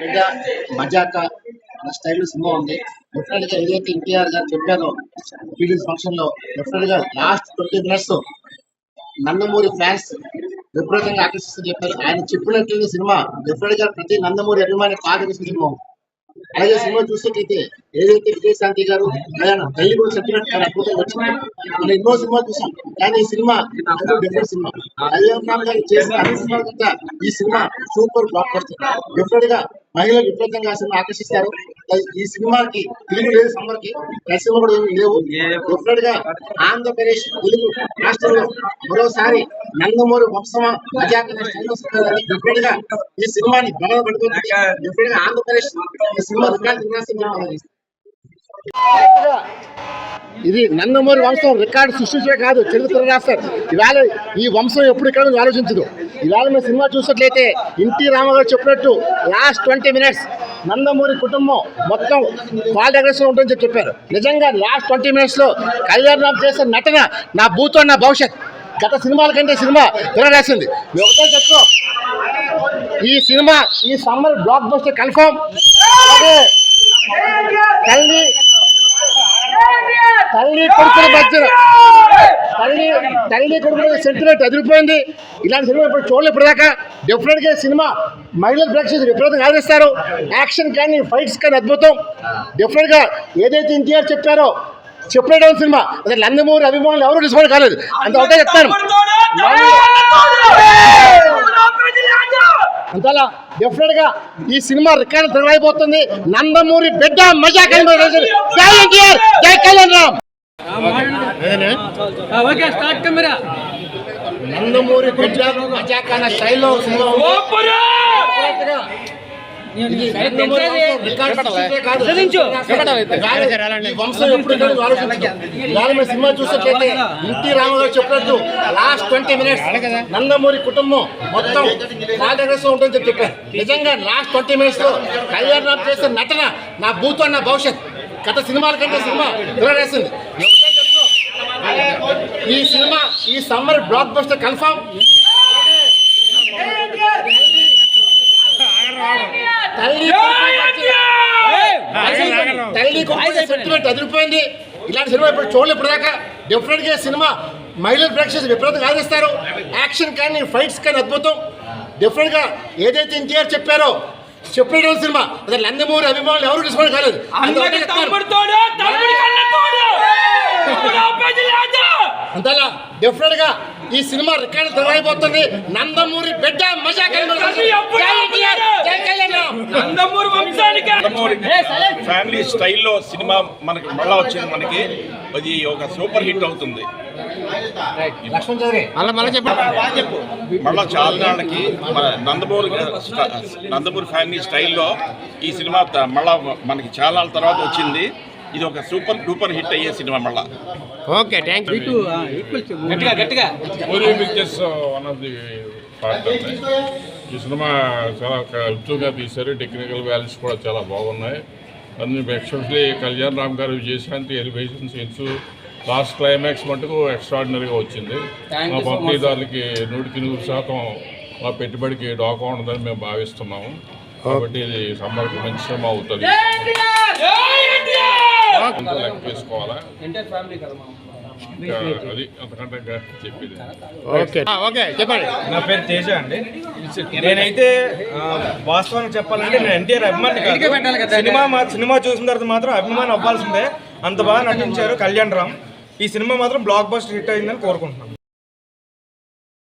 బిడ్డ మజాక అన్న style cinema ఉంది. డెఫినెట్గా ఏదైతే ఎన్టీఆర్ గారు చెప్పారో రిలీజ్ ఫంక్షన్లో డెఫినెట్గా last twenty minutes Nandamuri fans విపరీతంగా ఆకర్షిస్తుంది చెప్పారు. ఆయన చెప్పినట్లయితే సినిమా డెఫినెట్గా ప్రతి నందమూరి అభిమాని ఆకర్షించిన సినిమా అలాగే సినిమా చూసినట్లయితే ఏదైతే విజయశాంతి గారు ఆయన తల్లి కూడా చెప్పినట్టు చాలా అద్భుతంగా వచ్చింది. మనం ఎన్నో సినిమా చూసాం కానీ ఈ సినిమా డిఫరెంట్ సినిమా. కళ్యాణ్ గారు చేసిన అన్ని సినిమాల కంటే ఈ సినిమా సూపర్ బ్లాక్ బస్టర్ డెఫినెట్గా మహిళలు విపరీతంగా సినిమా ఆకర్షిస్తారు. ఈ సినిమాకి తెలుగు లేదు సమ్మర్కి సినిమా కూడా ఏమీ లేవు. డెఫినెట్గా ఆంధ్రప్రదేశ్ తెలుగు రాష్ట్రంలో మరోసారి నందమూరి వంశమా డెఫినెట్గా ఈ సినిమాని బలపడుతుంది డెఫినెట్గా ఆంధ్రప్రదేశ్ సినిమా రికార్డు నిర్ణయిస్తుంది ఇది నందమూరి వంశం రికార్డు సృష్టించే కాదు చరిత్ర రాస్తారు ఇవాళ ఈ వంశం ఎప్పుడు ఇక్కడ ఆలోచించదు. ఇవాళ మేము సినిమా చూసినట్లయితే ఎన్టీ రామగారు చెప్పినట్టు లాస్ట్ ట్వంటీ మినిట్స్ నందమూరి కుటుంబం మొత్తం వాళ్ళ దగ్గర ఉంటుందని చెప్పి చెప్పారు. నిజంగా లాస్ట్ ట్వంటీ మినిట్స్లో కళ్యాణ్ రామ్ చేసిన నటన నా భూతో నా భవిష్యత్. గత సినిమాల కంటే సినిమా తిరగరాసింది మేము ఒకటే చెప్తాం ఈ సినిమా ఈ సమ్మర్ బ్లాక్ బస్టర్ కన్ఫర్మ్ అలాగే తల్లి తల్లి కొడుకుల మధ్యన తల్లి తల్లి కొడుకుల సెంటిమెంట్ అదిరిపోయింది ఇలాంటి సినిమా ఇప్పుడు చూడలేదు ఇప్పటిదాకా. డెఫినెట్గా సినిమా మహిళల ప్రేక్షకులు విపరీతంగా ఆదరిస్తారు. యాక్షన్ కానీ ఫైట్స్ కానీ అద్భుతం. డిఫరెంట్గా ఏదైతే ఎన్టీఆర్ చెప్పారో చెప్పలేడం సినిమా. అదే నందమూరి అభిమానులు ఎవరు డిస్కౌంట్ కాలేదు. అంత ఒకటే చెప్తాను. అంతలా డెఫినెట్గా ఈ సినిమా రికార్డు తిరగైపోతుంది నందమూరి బిడ్డ మజా జై ఎన్టీఆర్ జై Kalyan. Okay start camera Nandamuri స్టైల్లో సినిమా చూసినట్లయితే ఎన్టీ రామగారు చెప్పినట్టు లాస్ట్ ట్వంటీ మినిట్స్ నందమూరి కుటుంబం మొత్తం దగ్గర ఉంటుందని చెప్పి చెప్పారు. నిజంగా లాస్ట్ ట్వంటీ మినిట్స్లో కళ్యాణ్ రామ్ చేసిన నటన నా భూతో నా భవిష్యత్. గత సినిమాల కంటే సినిమా తిరగేసింది ఈ సినిమా ఈ సమ్మర్ బ్లాక్ బస్టర్ కన్ఫర్మ్ తల్లి సెంటిమెంట్ అదిరిపోయింది. ఇలాంటి సినిమా ఇప్పుడు చూడలేదు ఇప్పటిదాకా. డెఫినెట్గా సినిమా మహిళల ప్రేక్షకులు విపరీతంగా ఆదరిస్తారు. యాక్షన్ కానీ ఫైట్స్ కానీ అద్భుతం. డెఫినెట్గా ఏదైతే ఎన్టీఆర్ చెప్పారో చెప్పిన సినిమా. అదే నందమూరి అభిమానులు ఎవరు డిస్కౌంట్ కాలేదు. అంతలా డెఫినెట్గా ఈ సినిమా రికార్డు తిరగైపోతుంది నందమూరి బిడ్డ మజా నందమూరి వంశానికి. ఫ్యామిలీ స్టైల్లో సినిమా మనకి మళ్ళా వచ్చింది మనకి. అది ఒక సూపర్ హిట్ అవుతుంది. మళ్ళీ చాలా నాళ్ళకి మన నందమూరి నందమూరి ఫ్యామిలీ స్టైల్లో ఈ సినిమా మళ్ళా మనకి చాలా తర్వాత వచ్చింది. ఇది ఒక సూపర్ డూపర్ హిట్ అయ్యే సినిమా మళ్ళా. ఓకే థ్యాంక్ యూ గట్టిగా గట్టిగా. Movie pictures one of the part ఈ సినిమా చాలా ఉత్తుగా తీశారు. టెక్నికల్ వాల్యూస్ కూడా చాలా బాగున్నాయి. అందులో especially Kalyan Ram garu Vijayashanti elevation scenes last climax మటుకు ఎక్స్ట్రాడినరీగా వచ్చింది. మా పంపిణీదారులకి నూటికి నూరు శాతం మా పెట్టుబడికి డోకా ఉండదని మేము భావిస్తున్నాము. కాబట్టి ఇది సమ్మర్కి మంచి సినిమా అవుతుంది లెక్క తీసుకోవాలా ఇంకా అది అంతకంటే ఇంకా చెప్పేది. ఓకే. ఓకే చెప్పండి. నా పేరు తేజ అండి. నేనైతే ఆ, వాస్తవానికి చెప్పాలంటే నేను ఎన్టీఆర్ అభిమాని కాదు. సినిమా మా- సినిమా చూసిన తర్వాత మాత్రం అభిమానం అవ్వాల్సిందే. అంత బాగా నటించారు కళ్యాణ్ రామ్. ఈ సినిమా మాత్రం బ్లాక్ బస్టర్ హిట్ అయిందని కోరుకుంటున్నాను